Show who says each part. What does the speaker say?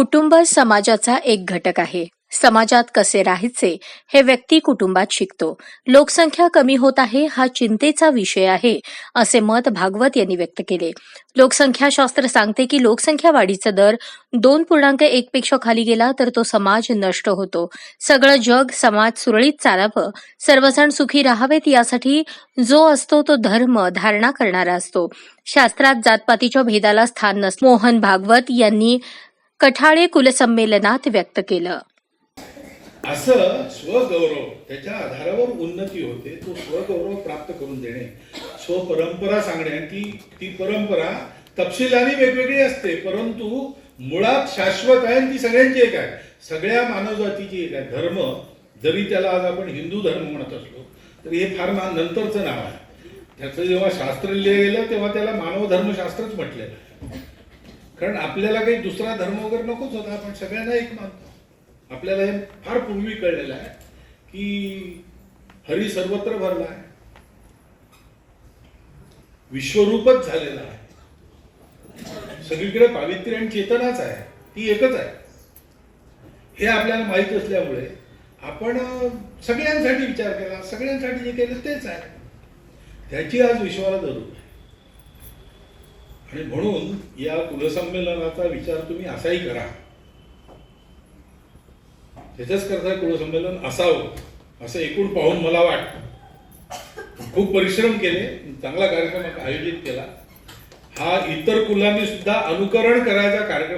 Speaker 1: कुटुंब समाजाचा एक घटक आहे. समाजात कसे राहायचे हे व्यक्ती कुटुंबात शिकतो. लोकसंख्या कमी होत आहे हा चिंतेचा विषय आहे असे मत भागवत यांनी व्यक्त केले. लोकसंख्याशास्त्र सांगते की लोकसंख्या वाढीचा दर दोन पूर्णांक एक पेक्षा खाली गेला तर तो समाज नष्ट होतो. सगळं जग समाज सुरळीत चालावं सर्वजण सुखी राहावेत यासाठी जो असतो तो धर्म धारणा करणारा असतो. शास्त्रात जातपातीच्या भेदाला स्थान नस मोहन भागवत यांनी कठाळे कुलसंमेलनात व्यक्त केलं.
Speaker 2: असं स्वगौरव त्याच्या आधारावर उन्नती होते तो स्वगौरव प्राप्त करून देणे. स्वपरंपरा सांगणे. की ती ती परंपरा तपशिलाने वेगवेगळी असते परंतु मुळात शाश्वत आहे आणि ती सगळ्यांची एक आहे. सगळ्या मानवजातीची एक आहे. धर्म जरी त्याला आज आपण हिंदू धर्म म्हणत असलो तरी हे फार ना- नंतरचं नाव आहे. त्याचं जेव्हा शास्त्र लिहिलं गेलं तेव्हा त्याला मानव धर्मशास्त्रच म्हटलेलं आहे. कारण आपल्याला काही दुसरा धर्म वगैरे नकोच होता आपण सगळ्यांना एक मानतो. आपल्याला हे फार पूर्वी कळलेलं आहे की हरी सर्वत्र भरला आहे. विश्वरूपच झालेला आहे. सगळीकडे पावित्र्य आणि चेतनाच आहे. ती एकच आहे. हे आपल्याला माहीत असल्यामुळे आपण सगळ्यांसाठी विचार केला. सगळ्यांसाठी जे केलं तेच आहे. त्याची आज विश्वाला जरूर आहे. आणि म्हणून या कुलसंमेलनाचा विचार तुम्ही असाही करा. त्याच्याच करता कुलसंमेलन असावं असं एकूण पाहून मला वाटतं. खूप परिश्रम केले चांगला कार्यक्रम आयोजित केला. हा इतर कुलांनी सुद्धा अनुकरण करायचा कार्यक्रम